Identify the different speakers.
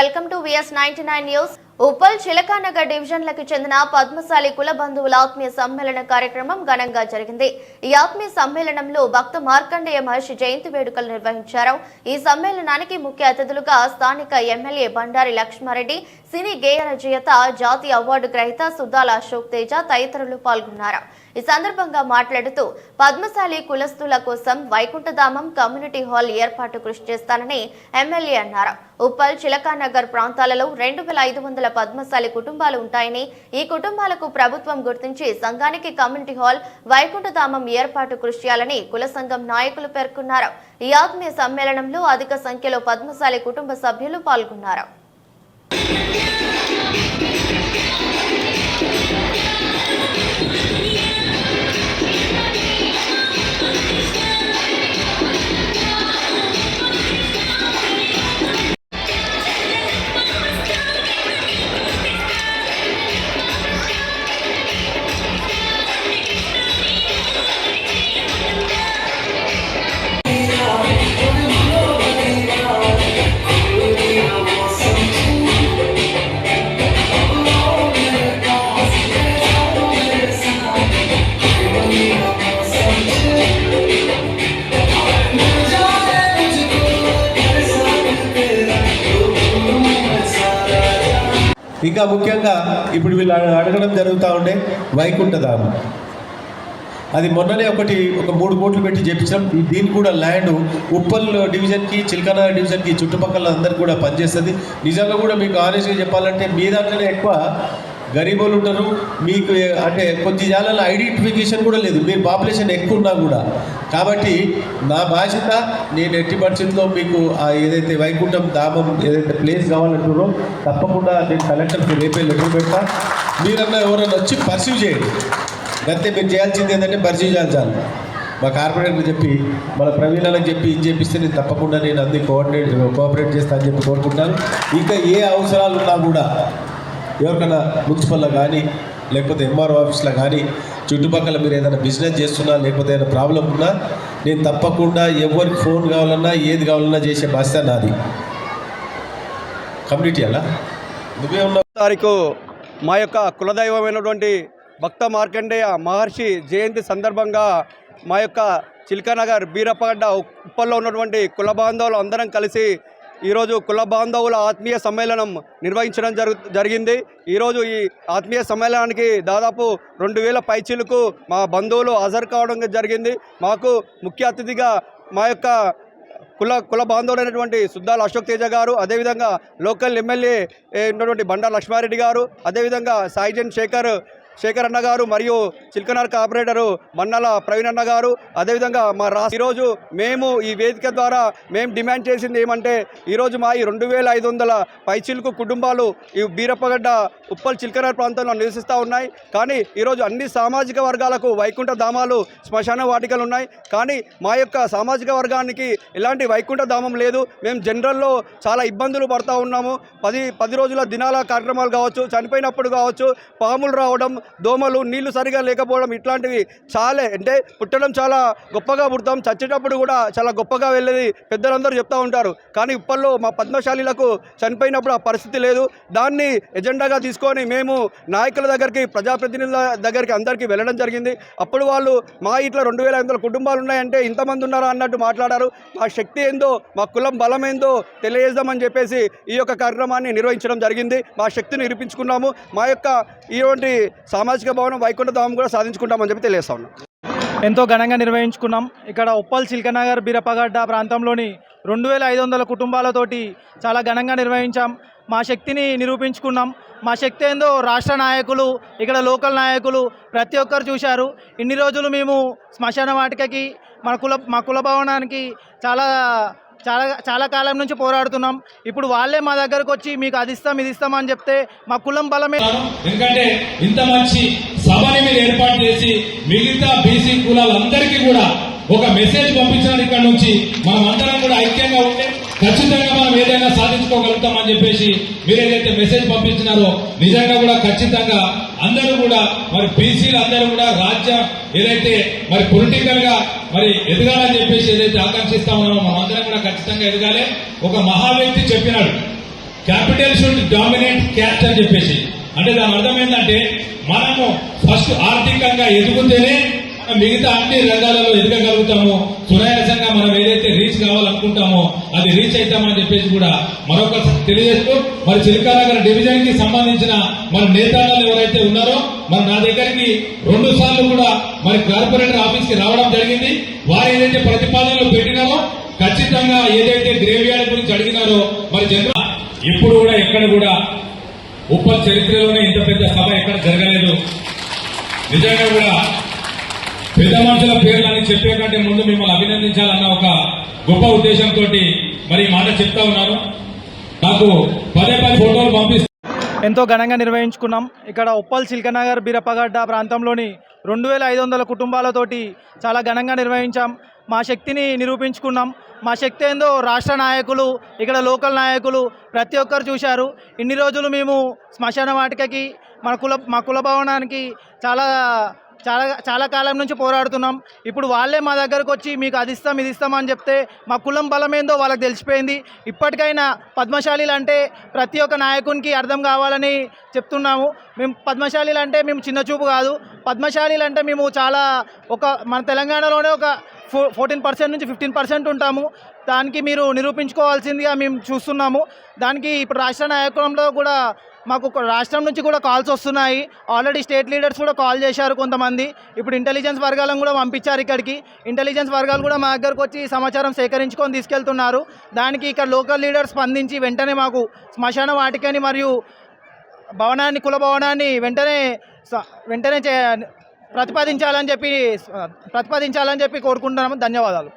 Speaker 1: Welcome to VS ninety nine news. Uppal Chilakanagar డివిజన్లకు చెందిన పద్మశాలి కుల బంధువుల ఆత్మీయ సమ్మేళన కార్యక్రమం ఘనంగా జరిగింది. ఈ ఆత్మీయ సమ్మేళనంలో భక్త మార్కండేయ మహర్షి జయంతి వేడుకలు నిర్వహించారు. ఈ సమ్మేళనానికి ముఖ్య అతిథులుగా స్థానిక ఎమ్మెల్యే బండారి లక్ష్మారెడ్డి సినీ గేయ రచయిత జాతీయ అవార్డు గ్రహీత సుద్దాల అశోక్ తేజ తదితరులు పాల్గొన్నారు. ఈ సందర్భంగా మాట్లాడుతూ పద్మశాలి కులస్తుల కోసం వైకుంఠధామం కమ్యూనిటీ హాల్ ఏర్పాటు కృషి చేస్తానని ఎమ్మెల్యే అన్నారు. ఉప్పల్ చిలకానగర్ ప్రాంతాలలో రెండు వేల ఐదు వందల పద్మశాలి కుటుంబాలు ఉంటాయని ఈ కుటుంబాలకు ప్రభుత్వం గుర్తించి సంఘానికి కమ్యూనిటీ హాల్ వైకుంఠధామం ఏర్పాటు కృషి చేయాలని కుల సంఘం నాయకులు పేర్కొన్నారు. ఈ ఆత్మీయ సమ్మేళనంలో అధిక సంఖ్యలో పద్మశాలి కుటుంబ సభ్యులు పాల్గొన్నారు.
Speaker 2: ఇంకా ముఖ్యంగా ఇప్పుడు వీళ్ళు అడగడం జరుగుతూ ఉండే వైకుంఠధామం. అది మొన్ననే ఒకటి ఒక మూడు కోట్లు పెట్టి చెప్పించాం ఈ- దీనికి కూడా ల్యాండ్ ఉప్పల్ డివిజన్కి చిల్కనా డివిజన్కి చుట్టుపక్కల అందరికి కూడా పనిచేస్తుంది. నిజంగా కూడా మీకు ఆనెస్ట్గా చెప్పాలంటే మీ దాంట్లోనే ఎక్కువ గరీబులు ఉంటారు మీకు అంటే కొద్ది జాలలో ఐడెంటిఫికేషన్ కూడా లేదు మీరు పాపులేషన్ ఎక్కువ ఉన్నా కూడా. కాబట్టి నా బాధ్యత నేను ఎట్టి పరిస్థితుల్లో మీకు ఏదైతే వైకుంఠం ధామం ఏదైతే ప్లేస్ కావాలంటున్నారో తప్పకుండా నేను కలెక్టర్కి రేపే లెటర్ పెడతా. మీరన్నా ఎవరన్నా వచ్చి పర్సీవ్ చేయండి. అంతే మీరు చేయాల్సింది ఏంటంటే పర్సీవ్ చేయాలి చాలు మా కార్పొరేటర్కి చెప్పి మన ప్రవీణాలకు చెప్పి ఇది చేపిస్తే నేను తప్పకుండా నేను అన్ని కోఆర్డినేట్ కోఆపరేట్ చేస్తా అని చెప్పి కోరుకుంటాను ఇంకా ఏ అవసరాలు ఉన్నా కూడా ఎవరికైనా మున్సిపల్లో కానీ లేకపోతే ఎంఆర్ఓ ఆఫీస్లో కానీ చుట్టుపక్కల మీరు ఏదైనా బిజినెస్ చేస్తున్నా లేకపోతే ఏదైనా ప్రాబ్లం ఉన్నా నేను తప్పకుండా ఎవరికి ఫోన్ కావాలన్నా ఏది కావాలన్నా చేసే బాధ్యత నాది. కమ్యూనిటీ అలా? నువ్వే
Speaker 3: తారీఖు మా యొక్క కులదైవమైనటువంటి భక్త మార్కండేయ మహర్షి జయంతి సందర్భంగా మా యొక్క చిల్కనగర్ బీరప్పగడ్డ ఉప్పల్లో ఉన్నటువంటి కుల బాంధవులు అందరం కలిసి ఈరోజు కుల బాంధవుల ఆత్మీయ సమ్మేళనం నిర్వహించడం జరుగు జరిగింది. ఈరోజు ఈ ఆత్మీయ సమ్మేళనానికి దాదాపు రెండు వేల పైచీలకు మా బంధువులు హాజరు కావడం జరిగింది. మాకు ముఖ్య అతిథిగా మా యొక్క కుల కుల బాంధవులైనటువంటి సుద్దాల అశోక్ తేజ గారు అదేవిధంగా లోకల్ ఎమ్మెల్యే ఉన్నటువంటి బండా లక్ష్మారెడ్డి గారు అదేవిధంగా సాయిజన్ శేఖర్ శేఖర్ అన్న గారు మరియు చిల్కనార్ కార్పొరేటరు మన్నాల ప్రవీణ్ అన్న గారు. అదేవిధంగా మా రా ఈరోజు మేము ఈ వేదిక ద్వారా మేము డిమాండ్ చేసింది ఏమంటే ఈరోజు మా ఈ రెండు వేల ఐదు వందల పైచిలుకు కుటుంబాలు ఈ బీరప్పగడ్డ ఉప్పల్ చిల్కనార్ ప్రాంతంలో నివసిస్తూ ఉన్నాయి. కానీ ఈరోజు అన్ని సామాజిక వర్గాలకు వైకుంఠ ధామాలు శ్మశాన వాటికలు ఉన్నాయి. కానీ మా యొక్క సామాజిక వర్గానికి ఎలాంటి వైకుంఠ ధామం లేదు. మేము జనరల్లో చాలా ఇబ్బందులు పడుతూ ఉన్నాము. పది పది రోజుల దినాల కార్యక్రమాలు కావచ్చు చనిపోయినప్పుడు కావచ్చు పాములు రావడం దోమలు నీళ్ళు సరిగా లేకపోవడం ఇట్లాంటివి చాలా. అంటే పుట్టడం చాలా గొప్పగా పుడతాం. చచ్చేటప్పుడు కూడా చాలా గొప్పగా వెళ్ళేది పెద్దలందరూ చెప్తూ ఉంటారు. కానీ ఇప్పట్లో మా పద్మశాలీలకు చనిపోయినప్పుడు ఆ పరిస్థితి లేదు. దాన్ని ఎజెండాగా తీసుకొని మేము నాయకుల దగ్గరికి ప్రజాప్రతినిధుల దగ్గరికి అందరికీ వెళ్ళడం జరిగింది. అప్పుడు వాళ్ళు మా ఇట్లా రెండు వేల ఐదు వందల కుటుంబాలు ఉన్నాయంటే ఇంతమంది ఉన్నారా అన్నట్టు మాట్లాడారు. మా శక్తి ఏందో మా కులం బలం ఏందో తెలియజేద్దామని చెప్పేసి ఈ యొక్క కార్యక్రమాన్ని నిర్వహించడం జరిగింది. మా శక్తిని నిరూపించుకున్నాము. మా యొక్క ఇటువంటి సామాజిక భవనం వైకుంఠధామం కూడా సాధించుకుంటామని చెప్పి తెలియజేస్తా ఉన్నాం.
Speaker 4: ఎంతో ఘనంగా నిర్వహించుకున్నాం. ఇక్కడ ఉప్పల్ చిల్కనగర్ బీరపగడ్డ ప్రాంతంలోని రెండు వేల ఐదు వందల కుటుంబాలతోటి చాలా ఘనంగా నిర్వహించాం. మా శక్తిని నిరూపించుకున్నాం. మా శక్తి ఏందో రాష్ట్ర నాయకులు ఇక్కడ లోకల్ నాయకులు ప్రతి ఒక్కరు చూశారు. ఇన్ని రోజులు మేము శ్మశాన వాటికకి మన కుల మా కుల భవనానికి చాలా చాలా చాలా కాలం నుంచి పోరాడుతున్నాం. ఇప్పుడు వాళ్ళే మా దగ్గరకు వచ్చి మీకు అది ఇస్తాం ఇది ఇస్తాం అని చెప్తే మా కులం బలమే.
Speaker 5: ఎందుకంటే ఇంత మంచి సభని మీరు ఏర్పాటు చేసి మిగతా బీసీ కులాలందరికీ కూడా ఒక మెసేజ్ పంపించడానికి ఇక్కడ నుంచి. మనం అందరం కూడా ఐక్యంగా ఉంటే ఖచ్చితంగా మనం ఏదైనా సాధించుకోగలుగుతామని చెప్పేసి మీరు ఏదైతే మెసేజ్ పంపించినారో నిజంగా కూడా ఖచ్చితంగా అందరూ కూడా మరి బీసీలు అందరూ కూడా రాజ్యం ఏదైతే మరి పొలిటికల్గా మరి ఎదగాలని చెప్పేసి ఏదైతే ఆకాంక్షిస్తా ఉన్నామో మనం కూడా ఖచ్చితంగా ఎదగాలి. ఒక మహా వ్యక్తి చెప్పినాడు క్యాపిటల్ షుడ్ డామినేట్ క్యాస్ట్ అని చెప్పేసి. అంటే దాని అర్థం ఏంటంటే మనము ఫస్ట్ ఆర్థికంగా ఎదుగుతేనే మిగతా అన్ని రంగాలలో ఎదగగలుగుతాము. సునాయాసంగా మనం ఏదైతే రీచ్ కావాలనుకుంటామో అది రీచ్ అవుతామని చెప్పేసి కూడా మరొకసారి తెలియజేస్తూ మరి చిలకానగర్ డివిజన్కి సంబంధించిన మన నేతాలు ఎవరైతే ఉన్నారో మరి నా దగ్గరికి రెండు సార్లు కూడా మరి కార్పొరేటర్ ఆఫీస్కి రావడం జరిగింది. వారు ఏదైతే ప్రతిపాదనలు పెట్టినారో ఖచ్చితంగా ఏదైతే గ్రేవ్యార్డ్ గురించి అడిగినారో మరి జనరల్ ఇప్పుడు కూడా ఎక్కడ కూడా ఉప్పల్ చరిత్రలోనే ఇంత పెద్ద సభ ఎక్కడ జరగలేదు. నిజంగా కూడా పెద్ద మనుషుల పేర్లని చెప్పే కంటే ముందు మిమ్మల్ని అభినందించాలన్న ఒక గొప్ప ఉద్దేశంతో మరి మాట చెప్తా ఉన్నాను. నాకు పదే పది ఫోటోలు పంపిస్తే
Speaker 4: ఎంతో ఘనంగా నిర్వహించుకున్నాం. ఇక్కడ ఉప్పల్ చిల్కనగర్ బీరప్పగడ్డ ప్రాంతంలోని రెండు వేల ఐదు వందల కుటుంబాలతోటి చాలా ఘనంగా నిర్వహించాం. మా శక్తిని నిరూపించుకున్నాం. మా శక్తి ఏందో రాష్ట్ర నాయకులు ఇక్కడ లోకల్ నాయకులు ప్రతి ఒక్కరు చూశారు. ఇన్ని రోజులు మేము శ్మశాన వాటికకి మన కుల మా కుల భవనానికి చాలా చాలా చాలా కాలం నుంచి పోరాడుతున్నాం. ఇప్పుడు వాళ్ళే మా దగ్గరకు వచ్చి మీకు అది ఇస్తాం ఇది ఇస్తాం అని చెప్తే మా కులం బలం ఏందో వాళ్ళకి తెలిసిపోయింది. ఇప్పటికైనా పద్మశాలీలు అంటే ప్రతి ఒక్క నాయకునికి అర్థం కావాలని చెప్తున్నాము. మేము పద్మశాలీలు అంటే మేము చిన్న చూపు కాదు. పద్మశాలీలు అంటే మేము చాలా ఒక మన తెలంగాణలోనే ఒక ఫో ఫోర్టీన్ పర్సెంట్ నుంచి ఫిఫ్టీన్ పర్సెంట్ ఉంటాము. దానికి మీరు నిరూపించుకోవాల్సిందిగా మేము చూస్తున్నాము. దానికి ఇప్పుడు రాష్ట్ర నాయకులంలో కూడా మాకు రాష్ట్రం నుంచి కూడా కాల్స్ వస్తున్నాయి. ఆల్రెడీ స్టేట్ లీడర్స్ కూడా కాల్ చేశారు కొంతమంది. ఇప్పుడు ఇంటెలిజెన్స్ వర్గాలను కూడా పంపించారు ఇక్కడికి. ఇంటెలిజెన్స్ వర్గాలు కూడా మా దగ్గరకు వచ్చి సమాచారం సేకరించుకొని తీసుకెళ్తున్నారు. దానికి ఇక్కడ లోకల్ లీడర్స్ స్పందించి వెంటనే మాకు శ్మశాన వాటికని మరియు భవనాన్ని కుల భవనాన్ని వెంటనే స- వెంటనే ప్రతిపాదించాలని చెప్పి ప్రతిపాదించాలని చెప్పి కోరుకుంటున్నాము. ధన్యవాదాలు.